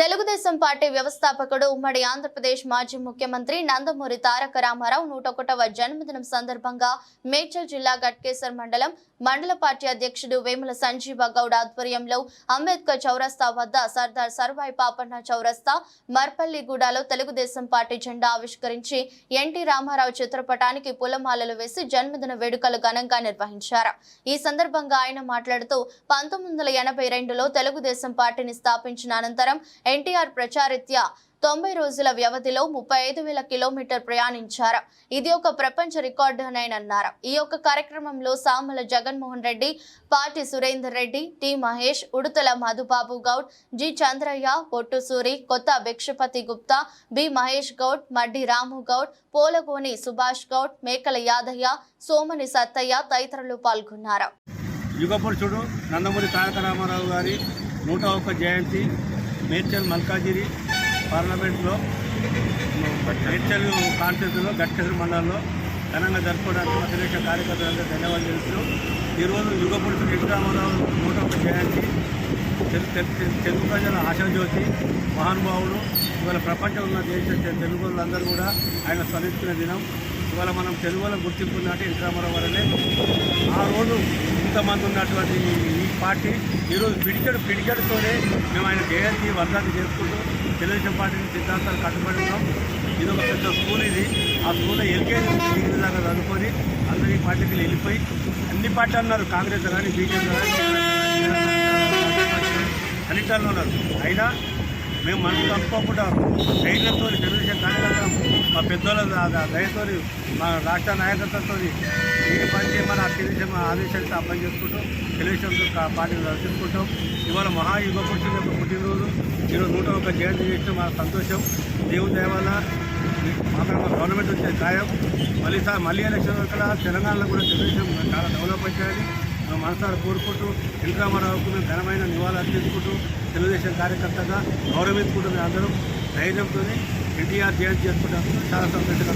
Telugu Desam party వ్యవస్థాపకుడు ఉమ్మడి ఆంధ్రప్రదేశ్ మాజీ ముఖ్యమంత్రి నందమూరి తారక రామారావు నూట ఒకటవ జన్మదినం సందర్భంగా మేడ్చల్ జిల్లా గట్కేసర్ మండలం మండల పార్టీ అధ్యక్షుడు వేముల సంజీవ గౌడ్ ఆధ్వర్యంలో అంబేద్కర్ చౌరస్తా వద్ద సర్దార్ సర్వాయి పాపన్న చౌరస్తా మర్పల్లిగూడలో తెలుగుదేశం పార్టీ జెండా ఆవిష్కరించి ఎన్టీ రామారావు చిత్రపటానికి పూలమాలలు వేసి జన్మదిన వేడుకలు ఘనంగా నిర్వహించారు. ఈ సందర్భంగా ఆయన మాట్లాడుతూ పంతొమ్మిది వందల ఎనభై రెండులో తెలుగుదేశం పార్టీని స్థాపించిన అనంతరం ఎన్టీఆర్ ప్రచారిత్య తొంభై రోజుల వ్యవధిలో ముప్పై ఐదు వేల కిలోమీటర్ ప్రయాణించారు. ఇది ఒక ప్రపంచ రికార్డు అని ఆయన అన్నారు ఈ యొక్క కార్యక్రమంలో Samala Jaganmohan Reddy Pati Surender Reddy T Mahesh Udutala Madhubabu Goud G Chandraiah Pottu Suri Kotha Bhikshapathi Gupta B Mahesh Goud Maddi Ramu Goud Polagoni Subhash Goud Mekala Yadaiah Somani Sattaiah తదితరులు పాల్గొన్నారు. యుగపురుషుడు నందమూరి తారక రామారావు గారి నూట ఒక్క జయంతి మేడ్చల్ మల్కాజిరి పార్లమెంట్లో మేడ్చల్ కాన్స్టిట్యూన్సీలో గట్కేశ్వర మండలంలో ఘనంగా జరుపుకోవడానికి మా కార్యకర్తలందరూ ధన్యవాదాలు తెలుస్తూ ఈరోజు యుగపురుషుడు ఎన్టీ నూట ఒక జయంతి తెలు- తెలుగు ప్రజల ఆశాజ్యోతి మహానుభావుడు ఇవాళ ప్రపంచం ఉన్న దేశ తెలుగు వాళ్ళందరూ కూడా ఆయన స్మరించుకునే దినం. ఇవాళ మనం తెలుగు వాళ్ళ గుర్తింపు నాటి ఎన్టీ రామారావు ఆ రోజు ఇంతమంది ఉన్నటువంటి ఈ పార్టీ ఈరోజు పిడికెడు పిడికెడుతోనే మేము ఆయన జయంతి వర్ధంతి చేసుకుంటూ తెలుగుదేశం పార్టీని సిద్ధాంతాలు కట్టుబడి ఉన్నాం ఇది ఒక పెద్ద స్కూల్ ఇది ఆ స్కూల్లో ఎల్కేజీ దాకా చదువుకొని అందరి పార్టీకి వెళ్ళిపోయి అన్ని పార్టీలు ఉన్నారు కాంగ్రెస్ కానీ బీజేపీ కానీ అన్నింటిలో ఉన్నారు అయినా మేము మనసు తప్పుకోకుండా ధైర్యంతో తెలుగుదేశం కార్యకర్తలు మా పెద్దోళ్ళ దయతో మా రాష్ట్ర నాయకత్వంతో ఏ పని చేయమని ఆ తెలుగుదేశం ఆదేశాలతో అప్లై చేసుకుంటాం చేసుకుంటూ తెలుగుదేశంతో పార్టీని ఇవాళ మహాయుగ పురుషుల యొక్క పుట్టినరోజు. ఈరోజు నూట ఒక జయంతి చేసిన మా సంతోషం. దేవుని దయ వల్ల మాత్రం మా గవర్నమెంట్ వచ్చే ఖాయం మళ్ళీ సార్ మళ్ళీ ఎలక్షన్ వరకు తెలంగాణలో కూడా తెలుగుదేశం చాలా డెవలప్ చేయాలి మనసారా కోరుకుంటూ ఎన్టీ మేము ఘనమైన నివాళులు అర్పించుకుంటూ తెలుగుదేశం కార్యకర్తగా గౌరవించుకుంటూ అందరూ ధైర్యంతో ఎన్టీఆర్ జయంతి చేసుకుంటాం చాలా సంతోషంగా